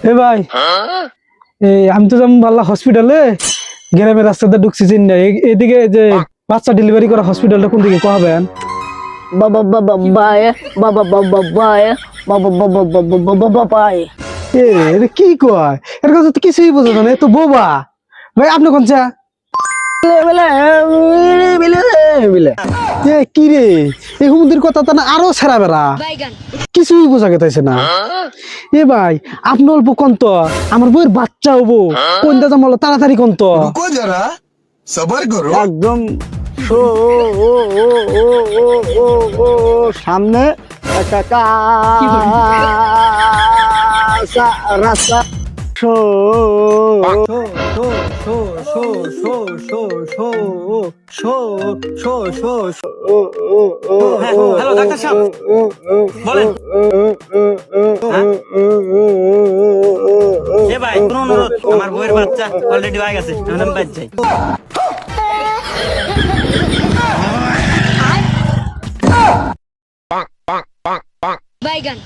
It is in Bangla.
এ ভাই এই আমি তো যেমন পারলাম হসপিটালে গ্রামের রাস্তাতে ঢুকছি চিন্তা এদিকে যে বাচ্চা ডেলিভারি করা হসপিটালটা কোন দিকে কহাবেন বাবা বাবা বায় বাবা বাবা বায় বাবা বাবা বাবা বাবা বাবায় এ এটা কি কয় এর কথা তো কিছুই বোঝা না এ তো বোবা ভাই আপনি কোন চা তাড়াতাড়ি কন্ত একদম সামনে রাস্তা শো সামনে একটা কাঁচা রাস্তা শো হ্যালো ডাক্তার সাহেব বলেন। এ ভাই কোন অনুরোধ? আমার বউয়ের বাচ্চা অলরেডি হয়ে গেছে এখন আমি Bye, gun.